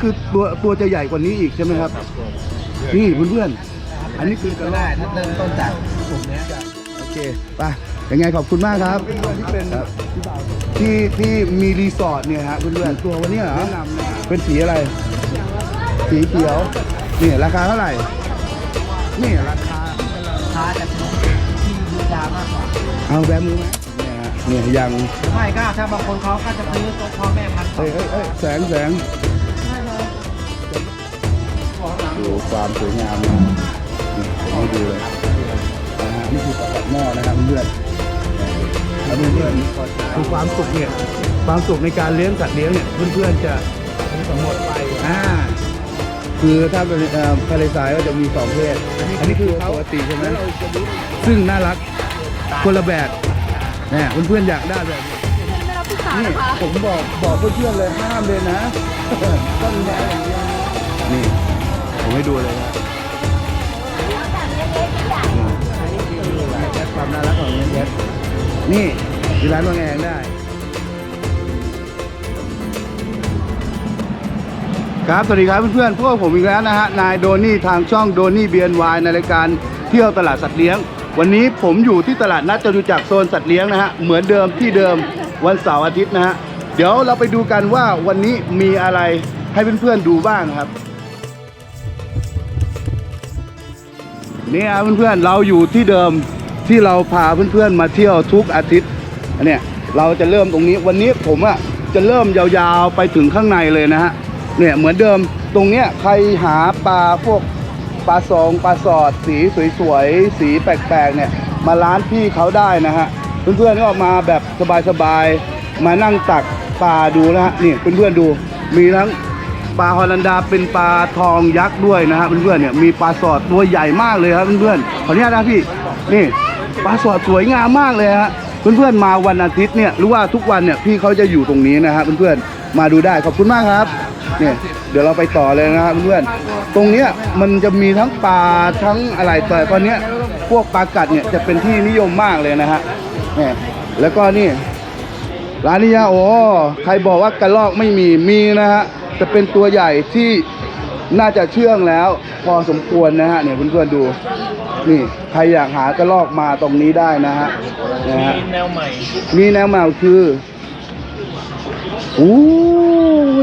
คือตัวตัวจะใหญ่กว่านี้อีกใช่ไหมครับ นี่เพื่อนๆ อันนี้คือก็ได้ถ้าเริ่มต้นจากกลุ่มเนี้ยโอเคไปยังไงขอบคุณมากครับครับที่ที่มีรีสอร์ทเนี่ยฮะเพื่อนๆตัววันนี้เหรอเป็นสีอะไร สีเขียวนี่ราคาเท่าไหร่ นี่ราคาค้าจะเป็นที่บูชามากกว่าเอาแบมือไหมเนี่ยฮะเนี่ยยังไม่ก็ถ้าบางคนเขาก็จะซื้อตัวพ่อแม่พันธุ์เอ้ยเอ้ยเอ้ยแสงแสง ดูความสวยงามนะนี่ผมให้ดูเลยนะฮะนี่คือประกับหม้อนะครับเพื่อนๆแล้วเพื่อนๆคือความสุขเนี่ยความสุขในการเลี้ยงสัตว์เลี้ยงเนี่ยเพื่อนๆจะหมดไปอ่าคือถ้าเป็นเอ่อทะเลทรายก็จะมีสองเพศอันนี้คือปกติใช่ไหมซึ่งน่ารักคนละแบบเนี่ยเพื่อนๆอยากได้แบบนี้ไม่รับปรึกษานี่นะคะผมบอกบอกเพื่อนๆเลยห้ามเลยนะต้องแย่อย่างเดียวนี่ ผมให้ดูเลยนะนี่ความน่ารักของเลี้ยงแยนี่ที่ร้านวางแองได้ ครับ สวัสดีครับเพื่อนๆ พวกผมอีกแล้วนะฮะ นายโดนี่ทางช่องโดนี่เบียนวายในรายการเที่ยวตลาดสัตว์เลี้ยง วันนี้ผมอยู่ที่ตลาดนัดจตุจักรโซนสัตว์เลี้ยงนะฮะ เหมือนเดิมที่เดิมวันเสาร์อาทิตย์นะฮะ เดี๋ยวเราไปดูกันว่าวันนี้มีอะไรให้เพื่อนๆดูบ้างครับ นี่ครับเพื่อนๆเราอยู่ที่เดิมที่เราพาเพื่อนๆมาเที่ยวทุกอาทิตย์อันเนี่ยเราจะเริ่มตรงนี้วันนี้ผมอะจะเริ่มยาวๆไปถึงข้างในเลยนะฮะเนี่ยเหมือนเดิมตรงเนี้ยใครหาปลาพวกปลาสองปลาสอด สีสวยๆสีแปลกๆเนี่ยมาร้านพี่เขาได้นะฮะเพื่อนๆก็มาแบบสบายๆมานั่งตักปลาดูนะฮะนี่เพื่อนๆดูมีทั้ง ปลาฮอลันดาเป็นปลาทองยักษ์ด้วยนะฮะเพื่อนๆเนี่ยมีปลาสอดตัวใหญ่มากเลยครับเพื่อนๆขออนุญาตนะพี่นี่ปลาสอดสวยงามมากเลยฮะเพื่อนๆมาวันอาทิตย์เนี่ยหรือว่าทุกวันเนี่ยพี่เขาจะอยู่ตรงนี้นะฮะเพื่อนๆมาดูได้ขอบคุณมากครับเนี่ยเดี๋ยวเราไปต่อเลยนะครับเพื่อนๆตรงเนี้ยมันจะมีทั้งปลาทั้งอะไรแต่ตอนเนี้ยพวกปลากัดเนี่ยจะเป็นที่นิยมมากเลยนะฮะเนี่ยแล้วก็นี่ร้านนี้โอ้ใครบอกว่ากระลอกไม่มีมีนะฮะ จะเป็นตัวใหญ่ที่น่าจะเชื่องแล้ว พอสมควรนะฮะเนี่ยเพื่อนๆดู นี่ใครอยากหากระลอกมาตรงนี้ได้นะฮะนะฮะแนวใหม่ มีแนวใหม่คือโอ้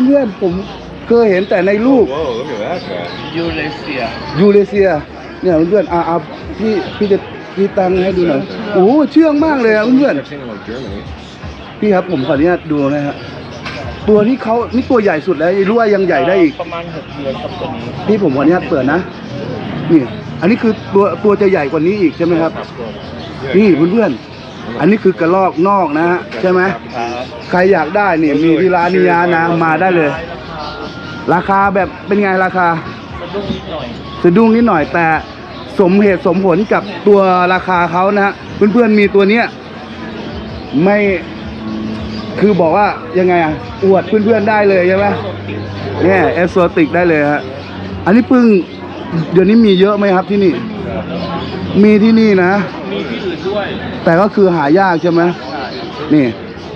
เพื่อนๆผมเคยเห็นแต่ในรูป Whoa, look at that guy. ยูเลเซียยูเรเซีย เนี่ยเพื่อนๆอะอะพี่พี่จะพี่ตังให้ดูหน่อยโอ้เชื่องมากเลยอะเพื่อนๆ I've seen it like Germany. พี่ครับผมขออนุญาตดูนะฮะ ตัวนี้เขานี่ตัวใหญ่สุดแล้วรู้ว่ายังใหญ่ได้อีก ประมาณหกเดือนครับตัวนี้พี่ผมขออนุญาตเปิดนะ นี่ อันนี้คือตัวตัวจะใหญ่กว่านี้อีกใช่ไหมครับนี่เพื่อนๆ อันนี้คือกระลอกนอกนะฮะใช่ไหมครับใครอยากได้เนี่ยมีที่ร้านนิยานะมาได้เลย ราคาแบบเป็นไงราคา สะดุ้งนิดหน่อยสะดุ้งนิดหน่อยแต่สมเหตุสมผลกับตัวราคาเขานะฮะเพื่อนๆมีตัวเนี้ยไม่ คือบอกว่ายังไงอะอวดเพื่อนๆได้เลยใช่ไหมเนี่ยเอสโซติกได้เลยฮะอันนี้เพิ่งเดี๋ยวนี้มีเยอะไหมครับที่นี่ มีที่นี่นะ มีที่อื่นด้วย แต่ก็คือหายากใช่ไหมนี่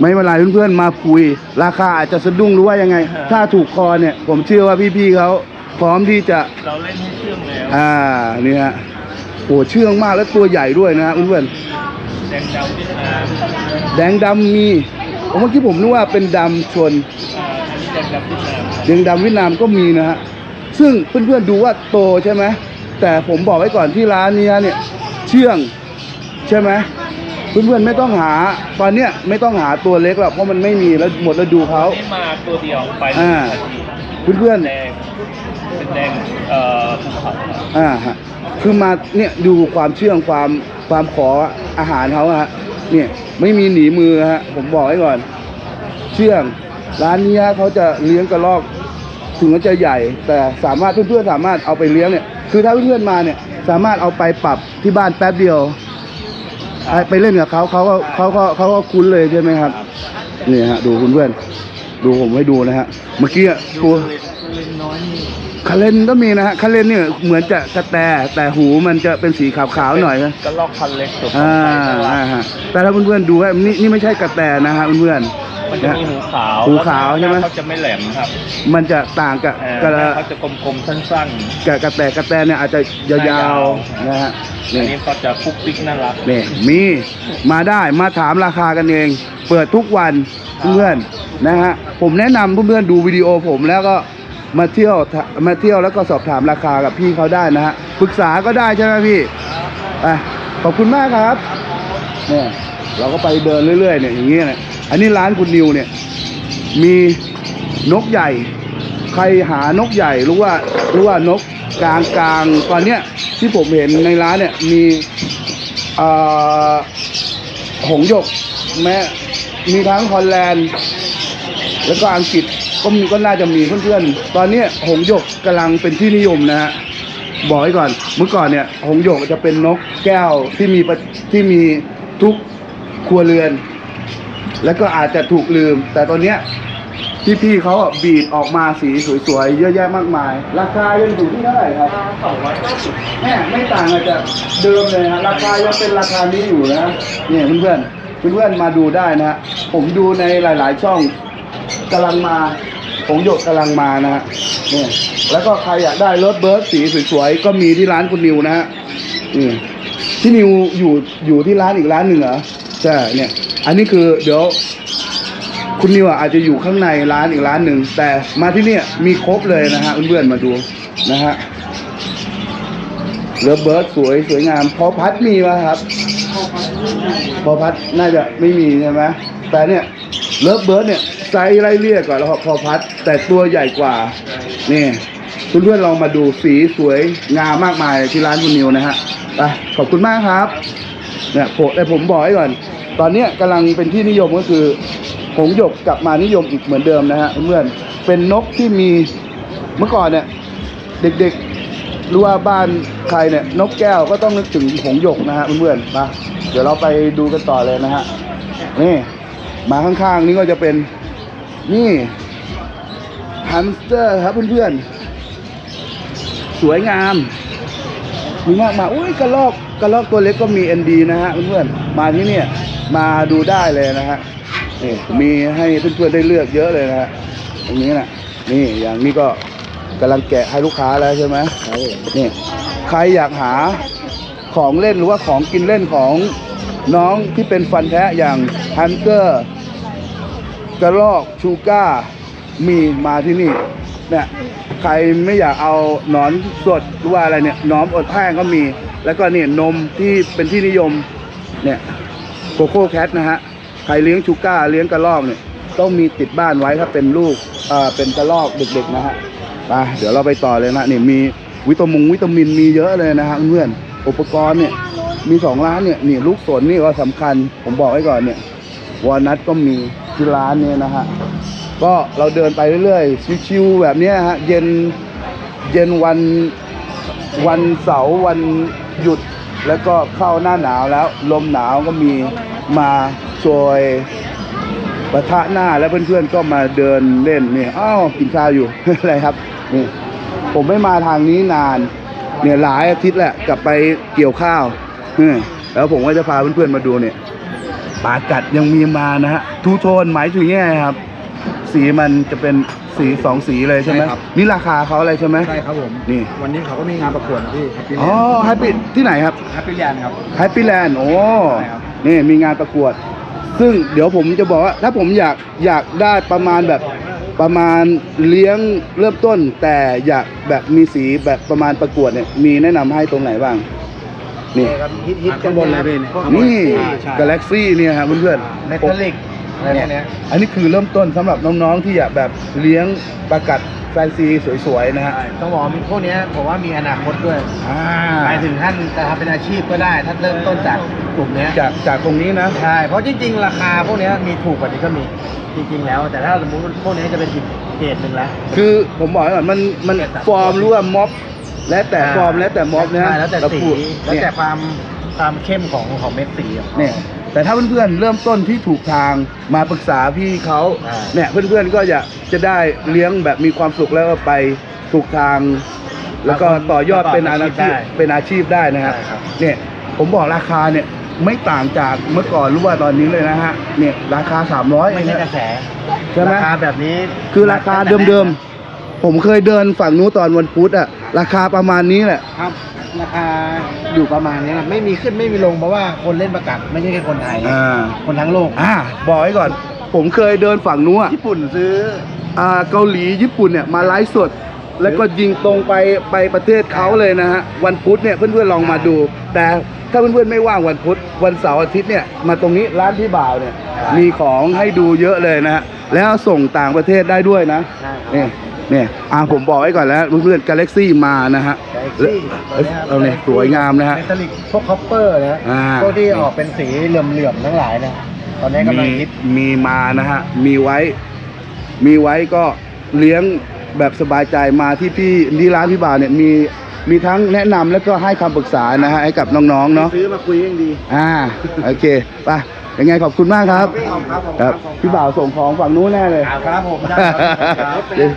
ไม่เป็นไรเพื่อนๆมาคุย ราคาอาจจะสะดุ้งหรือว่ายังไง ถ้าถูกคอเนี่ย ผมเชื่อว่าพี่ๆเขาพร้อมที่จะเราเล่นให้เชื่องแล้วอ่านี่ฮะโอ้เชื่องมากและตัวใหญ่ด้วยนะฮะเพื่อนแดงดำเวียดนามๆแดงดำมี ผมเมื่อกี้ผมนึกว่าเป็นดำชนอ่าอันนี้แดงดำเวียดนามแดงดำเวียดนามก็มีนะฮะซึ่งเพื่อนๆดูว่าโตใช่ไหมแต่ผมบอกไว้ก่อนที่ร้านนี้เนี่ยเชื่องใช่ไหมเพื่อนๆไม่ต้องหาตอนเนี้ยไม่ต้องหาตัวเล็กหรอกเพราะมันไม่มีแล้วหมดฤดูเขาอันนี้มาตัวเดียวไปอ่าเพื่อนแดงเป็นแดงเอ่อภูเขาครับๆอ่าฮะคือมาเนี่ยดูความเชื่องความความขออาหารเขาอะฮะ เนี่ยไม่มีหนีมือฮะผมบอกไว้ก่อน เชื่องร้านนี้ฮะเขาจะเลี้ยงกระรอกถึงมันจะใหญ่ แต่สามารถเพื่อนๆสามารถเอาไปเลี้ยงเนี่ยคือถ้าเพื่อนๆมาเนี่ยสามารถเอาไปปรับที่บ้านแป๊บเดียว ไปเล่นกับเขาเขาก็เขาก็เขาก็คุ้นเลยใช่ไหมครับนี่ฮะดูคุณเพื่อน ดูผมให้ดูนะฮะ เมื่อกี้อะตัวเล่นน้อยนี่คาเลนก็มีนะฮะคาเลนเนี่ยเหมือนจะกระแตแต่หูมันจะเป็นสีขาวๆหน่อยนะกระลอกพันเล็กตัวอ่า อ่าฮะแต่ถ้าเพื่อนๆดูว่านี่นี่ไม่ใช่กระแตนะฮะเพื่อนๆ มันจะมีหูขาวหูขาวใช่ไหมแล้วเขาจะไม่แหลมครับ มันจะต่างกับเอ่อกระหน้าเขาจะกลมๆสั้นกับกระแตกระแตเนี่ยอาจจะยาวๆนะฮะๆอันนี่นี้เขาจะปุ๊กปิ๊กน่ารักนี่มีมาได้มาถามราคากันเอง เปิดทุกวันเพื่อนๆนะฮะผมแนะนำเพื่อนๆดูวิดีโอผมแล้วก็มาเที่ยวมาเที่ยวแล้วก็สอบถามราคากับพี่เขาได้นะฮะปรึกษาก็ได้ใช่ไหมพี่อะขอบคุณมากครับเนี่ยเราก็ไปเดินเรื่อยๆเนี่ยอย่างเงี้ยเนี่ย อันนี้ร้านคุณนิวเนี่ย มีนกใหญ่ ใครหานกใหญ่รู้ว่ารู้ว่านกกลางกลางตอนเนี้ยที่ผมเห็นในร้านเนี่ยมีอ่อหงยกแม้มีทั้งฮอลแลนด์ แล้วก็อังกฤษก็มีก็น่าจะมีเพื่อนๆ ตอนเนี้ยหงยกกำลังเป็นที่นิยมนะฮะบอกไว้ก่อนเมื่อก่อนเนี่ยหงยกจะเป็นนกแก้วที่มีที่มีทุกครัวเรือน แล้วก็อาจจะถูกลืม แต่ตอนเนี้ยพี่ๆเขาอะบีดออกมาสีสวยๆ เยอะแยะมากมาย ราคายังอยู่ที่เท่าไหร่ครับสองร้อยเก้าสิบแม่ไม่ต่างอาจจะเดิมเลยฮะราคายังเป็นราคานี้อยู่นะเนี่ยเพื่อนๆเพื่อนๆมาดูได้นะฮะผมดูในหลายๆช่องกำลังมาผมหยกกำลังมานะฮะเนี่ยแล้วก็ใครอยากได้รถเบิร์ดสีสวยๆก็มีที่ร้านคุณนิวนะฮะนี่ที่นิวอยู่อยู่ที่ร้านอีกร้านหนึ่งเหรอ ใช่เนี่ย อันนี้คือเดี๋ยว คุณนิวอาจจะอยู่ข้างในร้านอีกร้านหนึ่งแต่มาที่เนี่ยมีครบเลยนะฮะเพื่อนๆมาดูนะฮะเลิฟเบิร์ดสวยสวยงามพอพัดมีไหมครับ พอพัดน่าจะไม่มีใช่ไหมแต่เนี่ยเลิฟเบิร์ดเนี่ยไซส์ไล่เลี่ยกว่าแล้วพอพัด แต่ตัวใหญ่กว่า นี่เพื่อนๆลองมาดูสีสวยงามมากมายที่ร้านคุณนิวนะฮะไปขอบคุณมากครับเนี่ยผมแต่ผมบอกไว้ก่อน ตอนนี้กำลังเป็นที่นิยมก็คือหงหยกกลับมานิยมอีกเหมือนเดิมนะฮะเพื่อนเป็นนกที่มีเมื่อก่อนเนี่ยเด็กๆรู้ว่าบ้านใครเนี่ยนกแก้วก็ต้องนึกถึงหงหยกนะฮะเพื่อนๆมาเดี๋ยวเราไปดูกันต่อเลยนะฮะนี่มาข้างๆ นี่ก็จะเป็นนี่ฮัมสเตอร์ครับเพื่อนๆสวยงามมีมากมายอุ้ยกระลอกกระลอกตัวเล็กก็มี ND นะฮะเพื่อนๆมาที่เนี่ย มาดูได้เลยนะฮะนี่มีให้เพื่อนๆได้เลือกเยอะเลยนะฮะตรงนี้นะนี่อย่างนี้ก็กำลังแกะให้ลูกค้าแล้วใช่ไหมนี่ใครอยากหาของเล่นหรือว่าของกินเล่นของน้องที่เป็นฟันแท้อย่างฮันเตอร์กระลอกชูก้ามีมาที่นี่เนี่ยใครไม่อยากเอาหนอนสดหรือว่าอะไรเนี่ยหนอนอดแห้งก็มี แล้วก็เนี่ยนมที่เป็นที่นิยมเนี่ย โกโก้แคทนะฮะใครเลี้ยงชูก้าเลี้ยงกระรอกเนี่ยต้องมีติดบ้านไว้ถ้าเป็นลูกอ่าเป็นกระรอกเด็กๆนะฮะไปเดี๋ยวเราไปต่อเลยนะเนี่ยมีวิตามินวิตามินมีเยอะเลยนะฮะเพื่อนอุปกรณ์เนี่ยมีสองร้านเนี่ยนี่ลูกสนนี่ก็สำคัญ ผมบอกไว้ก่อนเนี่ยวอลนัทก็มีที่ร้านเนี่ยนะฮะก็เราเดินไปเรื่อยๆชิวๆแบบเนี้ยฮะเย็นเย็นวันวันเสาร์วันหยุด แล้วก็เข้าหน้าหนาวแล้ว ลมหนาวก็มีมาโชยปะทะหน้าแล้วเพื่อนๆก็มาเดินเล่นนี่อ้าวกินข้าวอยู่ อะไรครับนี่ผมไม่มาทางนี้นาน เนี่ยหลายอาทิตย์แหละกลับไปเกี่ยวข้าวแล้วผมก็จะพาเพื่อนๆมาดูเนี่ยปลากัดยังมีมานะฮะทูโทนหมายถึงยังไงครับ สีมันจะเป็นสีสองสีเลยใช่ไหมใช่ครับ นี่ราคาเขาอะไรใช่ไหม ใช่ครับผมนี่ วันนี้เขาก็มีงานประกวดนะพี่แฮปปี้อ๋อแฮปปี้ที่ไหนครับ แฮปปี้แลนด์ครับ แฮปปี้แลนด์โอ้ ใช่ครับ นี่มีงานประกวด ซึ่งเดี๋ยวผมจะบอกว่า ถ้าผมอยากอยากได้ประมาณแบบประมาณเลี้ยงเริ่มต้น แต่อยากแบบมีสีแบบประมาณประกวดเนี่ยมีแนะนำให้ตรงไหนบ้าง นี่ ฮิตฮิตข้างบนเลยพี่เนี่ย นี่ใช่กาแล็กซี่เนี่ยครับเพื่อนๆเมทัลลิก อะไรพวกเนี้ยอันนี้คือเริ่มต้นสำหรับน้องๆที่อยากแบบเลี้ยงปลากัดแฟนซีสวยๆนะฮะ ใช่ต้องบอกว่าพวกเนี้ยผมว่ามีอนาคตด้วยอ่าหมายถึงท่านจะทำเป็นอาชีพก็ได้ถ้าเริ่มต้นจากกลุ่มเนี้ยจากจากตรงนี้นะ ใช่เพราะจริง ๆ ราคาพวกเนี้ยมีถูกกว่านี้ก็มีจริง ๆ แล้ว แต่ถ้าสมมติพวกเนี้ยจะเป็นอีกเกรดหนึ่งแล้ว คือผมบอกไว้ก่อนมันมันฟอร์มหรือว่าม็อบ แล้วแต่ฟอร์มแล้วแต่ม็อบนะใช่แล้วแต่เราสีพูดแล้วเนี่ย แต่ความ ความเข้มของของเม็ดสีของขา เนี่ยแต่ถ้าเพื่อนๆเริ่มต้นที่ถูกทางมาปรึกษาพี่เขาอ่า เนี่ยเพื่อนๆก็จะจะได้เลี้ยงแบบมีความสุขแล้วก็ไปถูกทาง แล้วก็ต่อยอดเป็นอาชีพเป็นอาชีพได้นะครับใช่ครับ เนี่ยผมบอกราคาเนี่ยไม่ต่างจากเมื่อก่อนรู้ว่าตอนนี้เลยนะฮะเนี่ยราคา 300ไม่ใช่กระแส ใช่ไหม ราคาแบบนี้คือราคาเดิมๆ ผมเคยเดินฝั่งนู้นตอนวันพุธอะราคาประมาณนี้แหละ ครับราคาอยู่ประมาณนี้นะไม่มีขึ้นไม่มีลงเพราะว่าคนเล่นประกัดไม่ใช่แค่คนไทยอ่า คนทั้งโลกอ่าบอกไว้ก่อน ผมเคยเดินฝั่งนู้นอะญี่ปุ่นซื้อ อ่าเกาหลีญี่ปุ่นเนี่ยมาไลฟ์สด แล้วก็ยิงตรงไปไปประเทศเขาเลยนะฮะวันพุธเนี่ยเพื่อนๆลองมาดู แต่ถ้าเพื่อนๆไม่ว่างวันพุธวันเสาร์อาทิตย์เนี่ยมาตรงนี้ร้านพี่บ่าวเนี่ยมีของให้ดูเยอะเลยนะฮะแล้วส่งต่างประเทศได้ด้วยนะใช่ครับเนี่ย เนี่ยอ่าผมบอกไว้ก่อนแล้วเพื่อนๆกาแล็กซี่มานะฮะ Galaxy เอาเนี่ยสวยงามนะฮะเมทัลลิกพวกคอปเปอร์นะอ่า พวกที่ออกเป็นสีเหลื่อมๆทั้งหลายนะตอนนี้กำลัมีงฮิตมีมานะฮะ มีไว้ มีไว้ก็เลี้ยงแบบสบายใจมาที่พี่ที่ร้านพี่บ่าวเนี่ยมีมีทั้งแนะนำแล้วก็ให้คำปรึกษานะฮะให้กับน้องๆเนาะ ซื้อมาคุยยังดี อ่า โอเค ไป ยังไงขอบคุณมากครับครับผมครับพี่บ่าวส่งของฝั่งนู้นแน่เลยครับผมได้ครับเดี๋ยว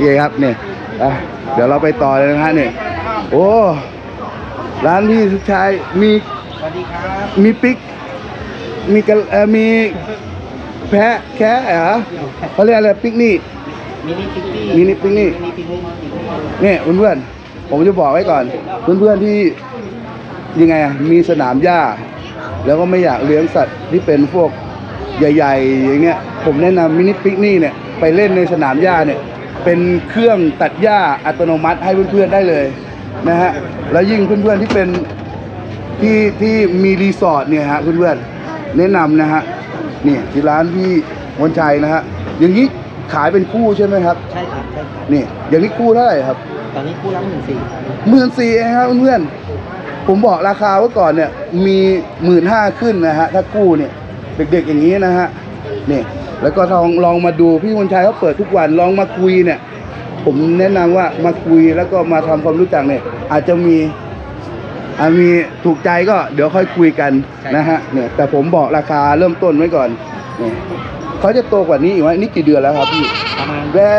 เย้ครับเนี่ยอะเดี๋ยวเราไปต่อเลยนะฮะเนี่ยโอ้ร้านพี่สุดชายมีสวัสดีครับมีปิกมีกระเอ่อมีแพะแคะเหรอเขาเรียกอะไรปิกนี่มินิปิกนี่มินิปิกนี่มินิปิกนี่เนี่ยเพื่อนๆผมจะบอกไว้ก่อน เพื่อนๆที่ยังไงอะมีสนามหญ้า แล้วก็ไม่อยากเลี้ยงสัตว์ที่เป็นพวกใหญ่ ๆ อย่างเงี้ยผมแนะนำมินิปิกนี่เนี่ยไปเล่นในสนามหญ้าเนี่ยเป็นเครื่องตัดหญ้าอัตโนมัติให้เพื่อนๆได้เลยนะฮะแล้วยิ่งเพื่อนๆที่เป็นที่ที่มีรีสอร์ทเนี่ยฮะเพื่อนๆแนะนำนะฮะนี่ที่ร้านพี่วันชัยนะฮะอย่างนี้ขายเป็นคู่ใช่ไหมครับใช่ครับใช่ครับนี่อย่างนี้คู่เท่าไหร่ครับ ตอนนี้คู่ละหมื่นสี่หมื่นสี่เองครับเพื่อนๆ ผมบอกราคาไว้ก่อนเนี่ยมีหมื่นห้าขึ้นนะฮะถ้าคู่เนี่ยเด็กๆอย่างนี้นะฮะนี่แล้วก็ลองลองมาดูพี่วันชัยเขาเปิดทุกวันลองมาคุยเนี่ย ผมแนะนำว่ามาคุยแล้วก็มาทำความรู้จักเนี่ยอาจจะมีอามีถูกใจก็เดี๋ยวค่อยคุยกันนะฮะเนี่ยแต่ผมบอกราคาเริ่มต้นไว้ก่อนเนี่ย เขาจะโตกว่านี้อีกไหมนี่กี่เดือนแล้วครับพี่ประมาณแว่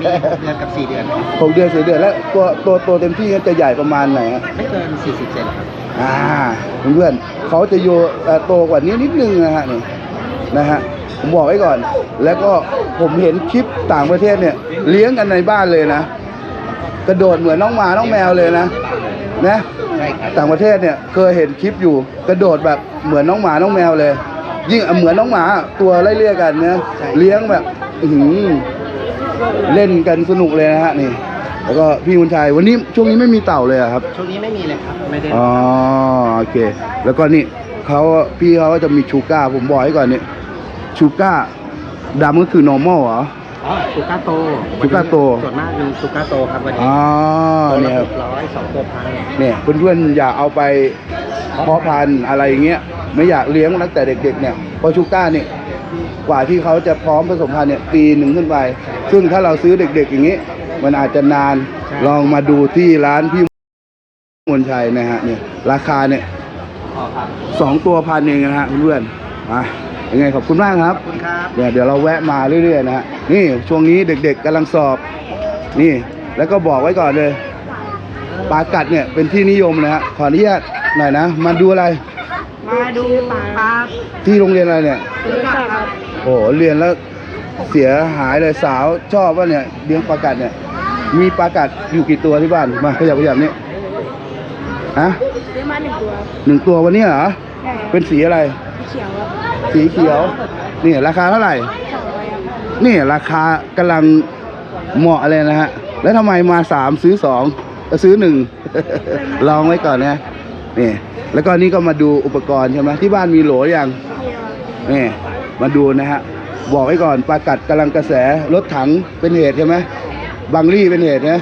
ปีเดือนกับสี่เดือน หกเดือนสี่เดือนแล้วตัวตัวโตเต็มที่จะใหญ่ประมาณไหนฮะ ไม่เกินสี่สิบเซนครับ อ่าเพื่อนๆเขาจะโยเอ่อโตกว่านี้นิดนึงนะฮะนี่นะฮะผมบอกไว้ก่อน แล้วก็ผมเห็นคลิปต่างประเทศเนี่ย เลี้ยงกันในบ้านเลยนะ กระโดดเหมือนน้องหมาน้องแมวเลยนะนะ ใช่ครับ ต่างประเทศเนี่ยเคยเห็นคลิปอยู่กระโดดแบบเหมือนน้องหมาน้องแมวเลย ยิ่งเหมือนน้องหมาตัวไล่เลี่ยกันเนี่ยเลี้ยงแบบอื้อหือเล่นกันสนุกเลยนะฮะนี่ แล้วก็พี่คุณชายวันนี้ช่วงนี้ไม่มีเต่าเลยอะครับ ช่วงนี้ไม่มีเลยครับ ไม่ได้อ๋อโอเค แล้วก็นี่เขาพี่เขาก็จะมีชูก้าผมบอกให้ก่อนนี่ชูก้าดำก็คือ normal เหรออ๋อซูก้าโตซูก้าโตส่วนมากมีซูก้าโตครับวันนี้อ๋อตัวเนี่ละยหกร้อยสองตัวพันเนี่ยเพื่อนๆอย่าเอาไปเพาะพันธุ์อะไรอย่างเงี้ย ไม่อยากเลี้ยงตั้งแต่เด็กๆเนี่ยเพราะชูก้าเนี่ยกว่าที่เขาจะพร้อมผสมพันธุ์เนี่ยปีหนึ่งขึ้นไป ซึ่งถ้าเราซื้อเด็ก ๆ อย่างงี้ มันอาจจะนานลองมาดูที่ร้านพี่มนชัยนะฮะเนี่ยราคาเนี่ยอ๋อครับสองตัวพันเองนะฮะเพื่อนๆอะยังไงขอบคุณมากครับขอบคุณครับเดี๋ยวเดี๋ยวเราแวะมาเรื่อยๆนะฮะนี่ช่วงนี้เด็ก ๆกำลังสอบ นี่แล้วก็บอกไว้ก่อนเลยปลากัดเนี่ยเป็นที่นิยมนะฮะขออนุญาตหน่อยนะมาดูอะไร มาดูปลาที่โรงเรียนอะไรเนี่ยซื้อกับครับโอ้โหเรียนแล้วเสียหายเลยสาวชอบว่าเนี่ยเลี้ยงปลากัดเนี่ย มีปลากัดอยู่กี่ตัวที่บ้านมาขยับขยับนี่ฮะซื้อมาหนึ่งตัวหนึ่งตัววันนี้เหรอใช่ครับเป็นสีอะไร เขียวครับสีเขียวนี่ราคาเท่าไหร่ สองร้อยครับนี่ราคากำลังเหมาะเลยนะฮะ แล้วทำไมมาสามซื้อสองก็ซื้อหนึ่ง ลองไว้ก่อนนะ นี่แล้วก็นี่ก็มาดูอุปกรณ์ใช่ไหมที่บ้านมีโหลยังเขียวครับนี่มาดูนะฮะบอกไว้ก่อนปลากัดกำลังกระแสรถถังเป็นเหตุใช่ไหมบังลี่เป็นเหตุนะ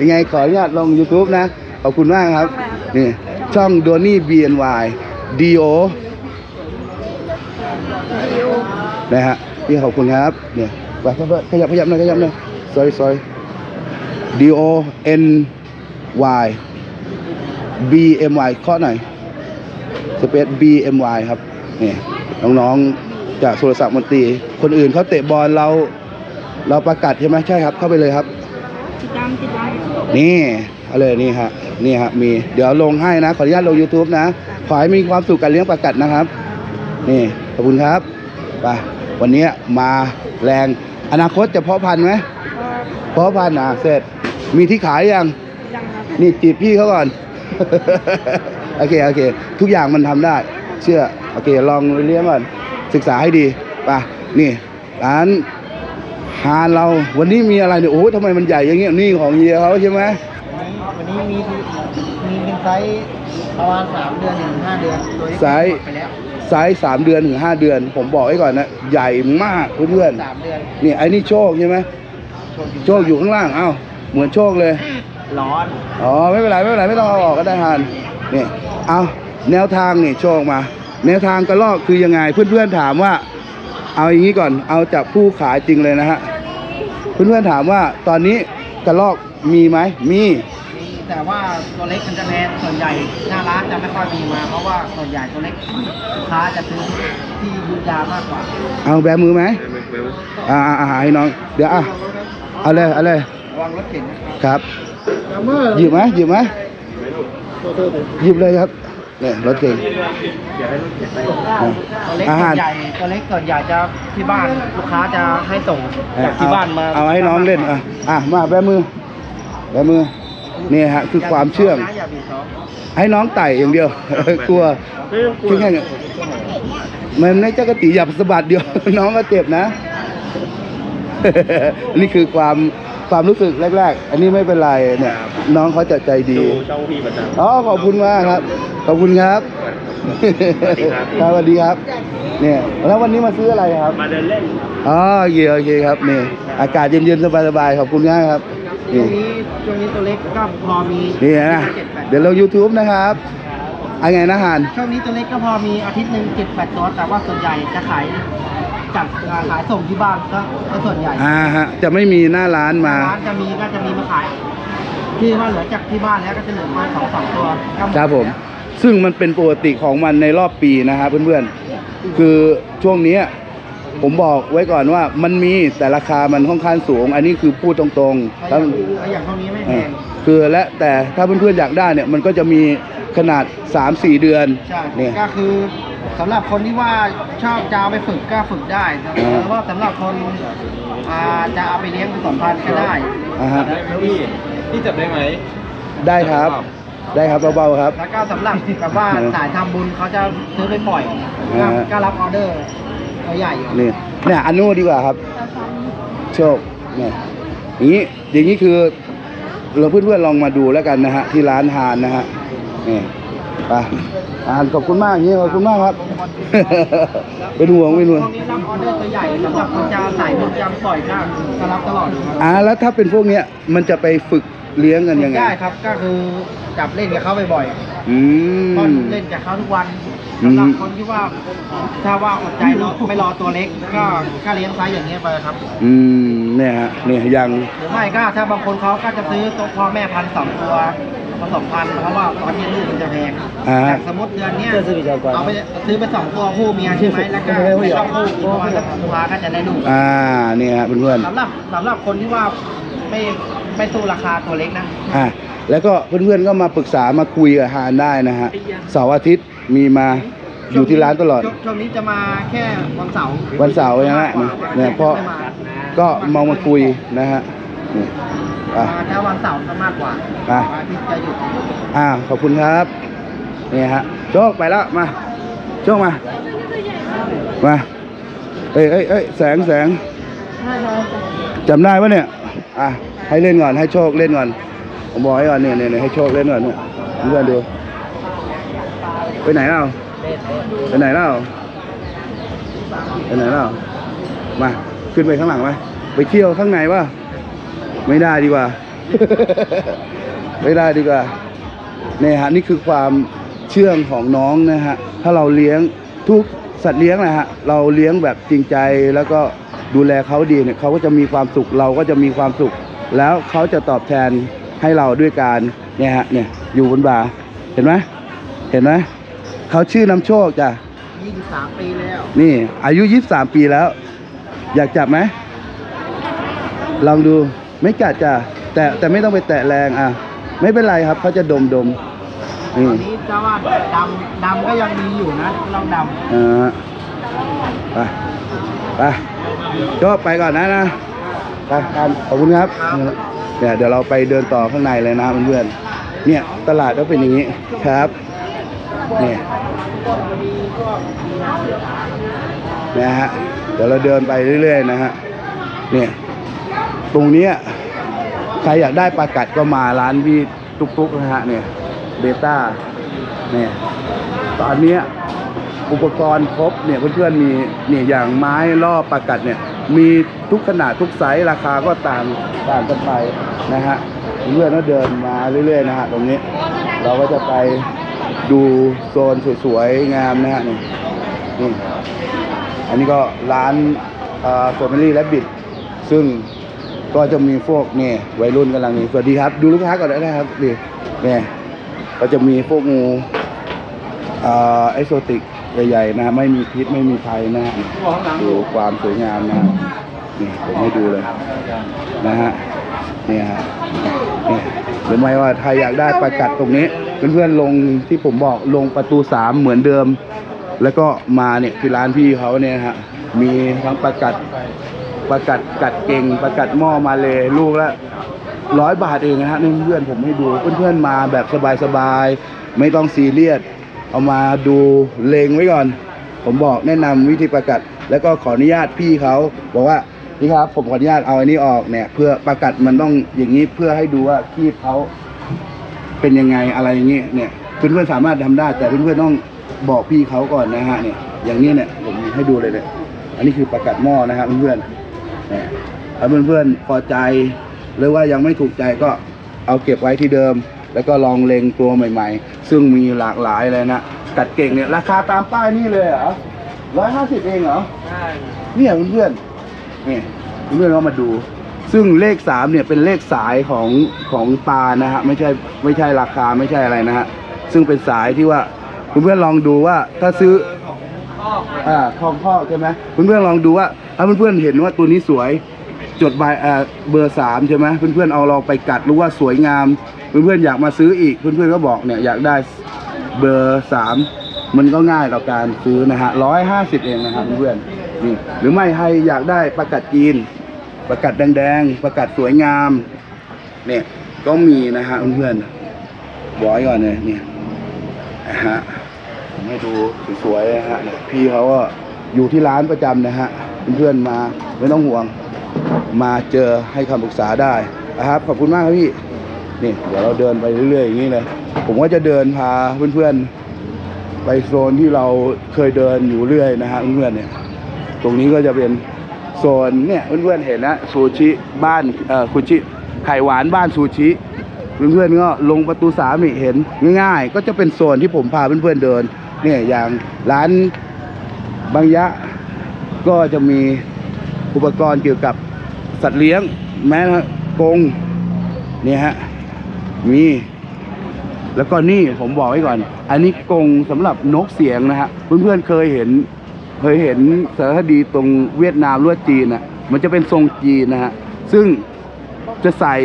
ยังไงขออนุญาตลง YouTube นะ ขอบคุณมากครับนี่ช่องโดนี่ BNY DO คิวนะฮะพี่ขอบคุณครับเนี่ยไปขยับขยับขยับหน่อยขยับหน่อย sorry sorry D O N Y B M Y ข้อหน่อยสเปซ B M Y ครับนี่น้องๆจากโทรศัพท์มนตรี คนอื่นเขาเตะบอลเรา เราประกาศใช่ไหมใช่ครับ เข้าไปเลยครับติดตามติดตามนี่เอาเลยนี่ฮะนี่ฮะมีเดี๋ยวลงให้นะ ขออนุญาตลง YouTube นะ ขอให้มีความสุขกับเลี้ยงปลากัดนะครับ นี่ขอบคุณครับไปวันนี้มาแรงอนาคตจะเพาะพันธุ์ไหมก็เพาะพันธุ์อะเสร็จมีที่ขายยังยังครับนี่จีบพี่เขาก่อน โอเคโอเค ทุกอย่างมันทำได้ เชื่อโอเคลองเลี้ยงก่อนศึกษาให้ดีไปนี่ร้านฮานเราวันนี้มีอะไรเนี่ยโอ้โหทำไมมันใหญ่อย่างเงี้ยนี่ของเฮียเขาใช่ไหมวันนี้มีมีเป็นไซส์ประมาณสามเดือนถึงห้าเดือนตัวนี้ไซส์หมดไปแล้วไซส์สามเดือนถึงห้าเดือน ผมบอกไว้ก่อนนะใหญ่มากเพื่อนสามเดือนๆนี่ไอ้นี่โชคใช่ไหมโชคอยู่ข้างล่างเอ้าเหมือนโชคเลย ร้อนอ๋อไม่เป็นไรไม่เป็นไรไม่ต้องเอาออกก็ได้ฮานนี่เอาแนวทางนี่โชคมา แนวทางกระลอกคือยังไงเพื่อนๆถามว่า เอาอย่างนี้ก่อนเอาจากผู้ขายจริงเลยนะฮะเพื่อนๆถามว่าตอนนี้กระลอกมีไหมมีมีแต่ว่าตัวเล็กมันจะแพงส่วนใหญ่หน้าร้านจะไม่ค่อยมีมาเพราะว่าส่วนใหญ่ตัวเล็กลูกค้าจะซื้อที่ยูยามากกว่า เอาแบมือไหมอ่าอ่าให้น้อง เดี๋ยวอะเอาเลยเอาเลยระวังรถเข็นนะครับ หยิบไหมหยิบไหมหยิบเลยครับเนี่ยรถเก่งตัวเล็กอาส่หารวนใหญ่ตัวเล็กส่วนใหญ่จะที่บ้านลูกค้าจะให้ส่งจากที่บ้านมาเอาให้น้องเล่นอะอะมาแบมือแบมือนี่ฮะคือความเชื่องนะอย่าบีบท้องให้น้องไต่อย่างเดียว กลัวแค่แค่นี้มันไม่เจ้ากระติหยับสะบัดเดียว น้องก็เจ็บนะ นี่คือความ ความรู้สึกแรก ๆ อันนี้ไม่เป็นไรเนี่ย น้องเขาจะใจดี ดูช่องพี่ประจำ อ๋อขอบคุณมากครับ ขอบคุณครับวัสดีครับ ครับสวัสดีครับ เนี่ยแล้ววันนี้มาซื้ออะไรครับ มาเดินเล่นอ๋อโอเคโอเคครับนี่อากาศเย็นๆสบายๆขอบคุณมากครับช่วนี่งนี้ช่วงนี้ตัวเล็กก็พอมีนี่นะเจ็ดแปดเดี๋ยวเรา YouTube นะครับเอาไงนะฮาน ช่วงนี้ตัวเล็กก็พอมีอาทิตย์หนึ่งเจ็ดแปดตัวแต่ว่าส่วนใหญ่จะขาย จัดขายส่งที่บ้านก็ก็ส่วนใหญ่อ่าฮะจะไม่มีหน้าร้านมา ร้านจะมีก็จะมีมาขาย ที่ว่าเหลือจากที่บ้านแล้วก็จะเหลือมาสองสองตัวก็หดครับผมแล้วซึ่งมันเป็นปกติของมันในรอบปีนะครับเพื่อนๆ คือช่วงเนี้ยผมบอกไว้ก่อนว่ามันมีแต่ราคามันค่อนข้างสูง อันนี้คือพูดตรงๆถ้าแล้วอย่างอย่างพวกนี้ไม่เอแพองคือและแต่ถ้าเพื่อนๆอยากได้เนี่ยมันก็จะมีขนาด 3-4 เดือนใช่ เนี่ย ก็คือ สำหรับคนที่ว่าชอบจะเอาไปฝึกก็ฝึกได้แต่อ่าว่าสำหรับคนอ่าจะเอาไปเลี้ยงผสมพันธุ์ก็ได้ อ่าฮะพี่พี่จับได้ไหม ได้ครับ ได้ครับเบาๆครับ แล้วก็สำหรับแบบว่าสายทำบุญเขาจะซื้อไปปล่อยอ่าก็ก็รับออเดอร์ตัวใหญ่อยู่นี่เนี่ยอันนู้นดีกว่าครับ โชคเนี่ยอย่างนี้อย่างนี้คือเราเพื่อนๆลองมาดูแล้วกันนะฮะที่ร้านฮานนะฮะนี่ ไปฮานขอบคุณมากอย่างนี้ขอบคุณมากครับ เป็นห่วงเป็นห่วงพวกนี้รับออเดอร์ตัวใหญ่สำหรับคนจะสายบุญจะปล่อยก็ก็รับตลอดครับ อ่าแล้วถ้าเป็นพวกเนี้ยมันจะไปฝึกเลี้ยงกันยังไง ได้ครับก็คือจับเล่นกับเขาบ่อยอืๆมก็เล่นกับเขาทุกวันอืม สำหรับคนที่ว่าถ้าว่าอดใจรอไม่รอตัวเล็ก ก็ก็เลี้ยงไซส์อย่างเงี้ยไปครับ อืมเนี่ยฮะเนี่ยยัง หรือไม่ก็ถ้าบางคนเขาก็จะซื้อตัวพ่อแม่พันธุ์สองตัว ผสมพันธุ์เพราะว่าตอนนี้ลูกมันจะแพงอ่า อย่างสมมติเดือนเนี้ยเอาไปซื้อไปสองตัวคู่เมียใช่ไหมแล้วก็ไม่ต้องคู่อีกตัวแล้วลูกค้าก็จะได้ลูกอ่าเนี่ยฮะเพื่อนสำหรับสำหรับคนที่ว่าไม่ไม่สู้ราคาตัวเล็กนะๆอ่าแล้วก็เพื่อนๆก็มาปรึกษามาคุยกับฮานได้นะฮะเสาร์อาทิตย์มีมาอยู่ที่ร้านตลอด ช่วงช่วงนี้จะมาแค่วันเสาร์วันเสาร์ใช่ไหมเนี่ยเพราะไม่มาก็มองมาคุยนะฮะนี่ อะมาถ้าวันเสาร์ก็มากกว่าอะ วันอาทิตย์จะหยุดอ่าขอบคุณครับนี่ฮะโชคไปแล้วมาโชคมามาเอ้ยเอ้ยเอ้ยแสงแสงจำได้ปะเนี่ยอะให้เล่นก่อนให้โชคเล่นก่อนผมบอกให้ก่อนเนี่ยเนี่ยเนี่ยให้โชคเล่นก่อนเนี่ยเพื่อนดูไปไหนเราไปไหนเราไปไหนเรามาขึ้นไปข้างหลังไหมไปเที่ยวข้างในวะ ไม่ได้ดีกว่า ไม่ได้ดีกว่าเนี่ยฮะนี่คือความเชื่องของน้องนะฮะถ้าเราเลี้ยงทุกสัตว์เลี้ยงนะฮะเราเลี้ยงแบบจริงใจแล้วก็ดูแลเขาดีเนี่ยเขาก็จะมีความสุขเราก็จะมีความสุข แล้วเขาจะตอบแทนให้เราด้วยการเนี่ยฮะเนี่ยอยู่บนบ่าเห็นไหมเห็นไหมเขาชื่อนำโชคจ้ะ23ปีแล้ว นี่ อายุ23ปีแล้ว อยากจับไหมลองดู ไม่กัดจ้ะแต่แต่ไม่ต้องไปแตะแรงอะ ไม่เป็นไรครับเขาจะดมดมนี่ตอนนี้จะว่าดำดำก็ยังมีอยู่นะลองดำอ่าไปไปก็ไปก่อนนะนะไปกันขอบคุณครับเนี่ยเดี๋ยวเราไปเดินต่อข้างในเลยนะเพื่อนๆเนี่ยตลาดก็เป็นอย่างนี้ครับเนี่ยนะฮะเดี๋ยวเราเดินไปเรื่อยๆนะฮะเนี่ย ตรงนี้ใครอยากได้ปลากัดก็มาร้านพี่ตุ๊กๆนะฮะเนี่ยเบต้าเนี่ยตอนนี้อุปกรณ์ครบเนี่ยเพื่อนๆมีเนี่ยอย่างไม้ล่อปลากัดเนี่ยมีทุกขนาดทุกไซส์ราคาก็ต่างต่างกันไปนะฮะเพื่อนก็เดินมาเรื่อยๆนะฮะตรงนี้ เราก็จะไปดูโซนสวยๆงามนะฮะนี่นี่อันนี้ก็ร้านเอ่อ Family Rabbit ซึ่ง ก็จะมีพวกเนี่ยวัยรุ่นกำลังนี่สวัสดีครับ ดูลูกค้าก่อนได้ครับดิเนี่ยก็จะมีพวกงูไอโซติกใหญ่ๆนะไม่มีพิษไม่มีภัยนะฮะดูความสวยงามนะนี่ผมให้ดูเลยนะฮะเนี่ยฮะเนี่ยหรือไม่ว่าใครอยากได้ประกัดตรงนี้เพื่อนๆลงที่ผมบอกลงประตูสามเหมือนเดิม แล้วก็มาเนี่ยที่ร้านพี่เขาเนี่ยฮะมีทั้งประกัด ประกัดกัดเก่งประกัดหม้อมาเลยลูกละร้อยบาทเองนะฮะนี่เพื่อนผมให้ดูเพื่อนๆมาแบบสบายๆไม่ต้องซีเรียสเอามาดูเลงไว้ก่อน ผมบอกแนะนำวิธีประกัด แล้วก็ขออนุญาตพี่เขาบอกว่าพี่ครับผมขออนุญาตเอาอันนี้ออกเนี่ย เพื่อประกัดมันต้องอย่างนี้เพื่อให้ดูว่าคีบเขาเป็นยังไงอะไรอย่างนี้เนี่ยเพื่อนๆสามารถทำได้ แต่เพื่อนๆต้องบอกพี่เขาก่อนนะฮะเนี่ยอย่างนี้เนี่ยผมให้ดูเลยเนี่ยอันนี้คือประกัดหม้อนะฮะเพื่อนๆ ถ้าเพื่อนๆพอใจ หรือว่ายังไม่ถูกใจก็เอาเก็บไว้ที่เดิม แล้วก็ลองเล็งตัวใหม่ ๆ ซึ่งมีหลากหลายเลยนะกัดเก่งเนี่ยราคาตามป้ายนี่เลยเหรอร้อยห้าสิบเองเหรอใช่เนี่ยเพื่อนๆนี่เพื่อนๆเรามาดู ซึ่งเลขสามเนี่ยเป็นเลขสายของของตานะฮะไม่ใช่ไม่ใช่ราคาไม่ใช่อะไรนะฮะซึ่งเป็นสายที่ว่าเพื่อนๆลองดูว่าถ้าซื้อ อ่าทองพ่อกใช่ไหมเพื่อนๆลองดูว่าถ้าเพื่อนๆเห็นว่าตัวนี้สวย จดใบอ่าเบอร์สามใช่ไหมเพื่อนๆเอาลองไปกัดรู้ว่าสวยงาม เพื่อนๆอยากมาซื้ออีกเพื่อนๆก็บอกเนี่ยอยากได้เบอร์สามมันก็ง่ายต่อการซื้อนะฮะร้อยห้าสิบเองนะครับเพื่อนๆนี่หรือไม่ให้อยากได้ประกัดจีน ประกัดแดงๆประกัดสวยงามเนี่ยก็มีนะฮะเพื่อนๆบอกไว้ก่อนเลยเนี่ยนะฮะ ให้ดูสวยๆนะฮะพี่เขาก็อยู่ที่ร้านประจำนะฮะเพื่อนๆมาไม่ต้องห่วง มาเจอให้คำปรึกษาได้นะครับขอบคุณมากครับพี่นี่เดี๋ยวเราเดินไปเรื่อยๆอย่างนี้เลยผมก็จะเดินพาเพื่อนๆ ไปโซนที่เราเคยเดินอยู่เรื่อยนะฮะเพื่อนๆเนี่ย ตรงนี้ก็จะเป็นโซนเนี่ยเพื่อนๆเห็นนะซูชิบ้านเอ่อคุชิไข่หวานบ้านซูชิเพื่อนๆก็ลงประตูสามีเห็นง่ายๆ ก็จะเป็นโซนที่ผมพาเพื่อนๆเดิน เนี่ยอย่างร้านบางยะก็จะมีอุปกรณ์เกี่ยวกับสัตว์เลี้ยง แม้กงเนี่ยฮะมีแล้วก็นี่ผมบอกไว้ก่อน อันนี้กงสำหรับนกเสียงนะฮะเพื่อนๆเคยเห็น เคยเห็นสารคดีตรงเวียดนามหรือว่าจีนอะมันจะเป็นทรงจีนนะฮะซึ่งจะใส่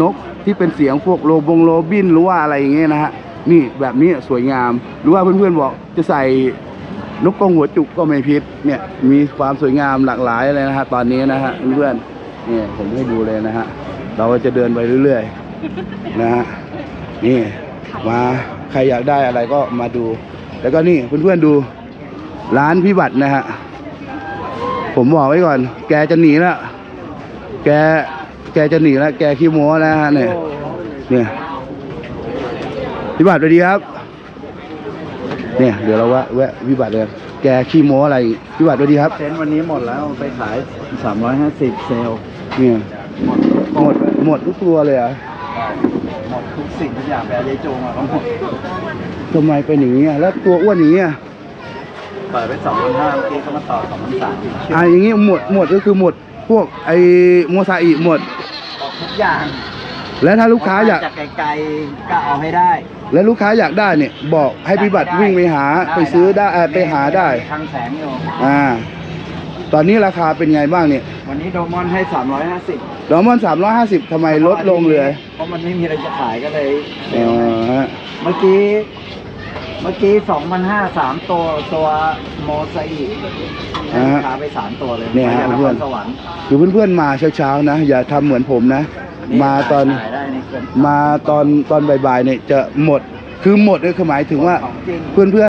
นกที่เป็นเสียงพวกโลบงโลบินหรือว่าอะไรอย่างเงี้ยนะฮะ นี่แบบนี้สวยงาม หรือว่าเพื่อนๆบอกจะใส่นกกรงหัวจุกก็ไม่พิษเนี่ยมีความสวยงามหลากหลายเลยนะฮะตอนนี้นะฮะเพื่อนๆเนี่ยผมให้ดูเลยนะฮะเราก็จะเดินไปเรื่อยๆนะฮะนี่มาใครอยากได้อะไรก็มาดู แล้วก็นี่เพื่อนๆดูร้านพิบัตินะฮะผมบอกไว้ก่อน แกจะหนีแล้วแกแกจะหนีแล้วแกขี้โม้แล้วฮะเนี่ยเนี่ย พี่บัตรสวัสดีครับ เนี่ย เดี๋ยวเราแวะแวะพี่บัตรเลยแกขี้โม้อะไรพี่บัตรสวัสดีครับ เซนวันนี้หมดแล้วไปขาย 350 เซลล์เนี่ยหมดหมดทุกตัวเลยเหรอะหมดทุกสิ่งทุกอย่างแปลยายโจงอะก็หมดทำไมเป็นอย่างนี้อะแล้วตัวอ้วนอย่างนี้อะเปิดไป2,500เมื่อกี้เขามาต่อ2,300อะอย่างนี้หมดหมดก็คือหมดพวกไอ้โมซาอิหมดทุกอย่างแล้วถ้าลูกค้าอยากจากไกลๆก็เอาให้ได้ แล้วลูกค้าอยากได้เนี่ยบอกให้พี่บัตรวิ่งไปหาไปซื้อได้เอ่อไปหาได้ ทางแสงอยู่ อ่า ตอนนี้ราคาเป็นไงบ้างเนี่ยวันนี้โดมอนให้ 350ดอมอนสามร้อยห้าสิบทำไมลดลงเลยเพราะมันไม่มีอะไรจะขายก็เลยเออฮะเมื่อกี้ เมื่อกี้2,500 3ตัวตัวโมไซอิให้ลูกค้าไปสามตัวเลยเนี่ยฮะมาจากนคเพื่อนรสวรรค์ คือเพื่อนๆมาเช้าๆนะ อย่าทำเหมือนผมนะ มาตอนขายได้ในเกินมาตอนตอนบ่ายๆเนี่ยจะหมดคือหมดเนี่ยคือหมายถึงว่าของจริงเพื่อนๆ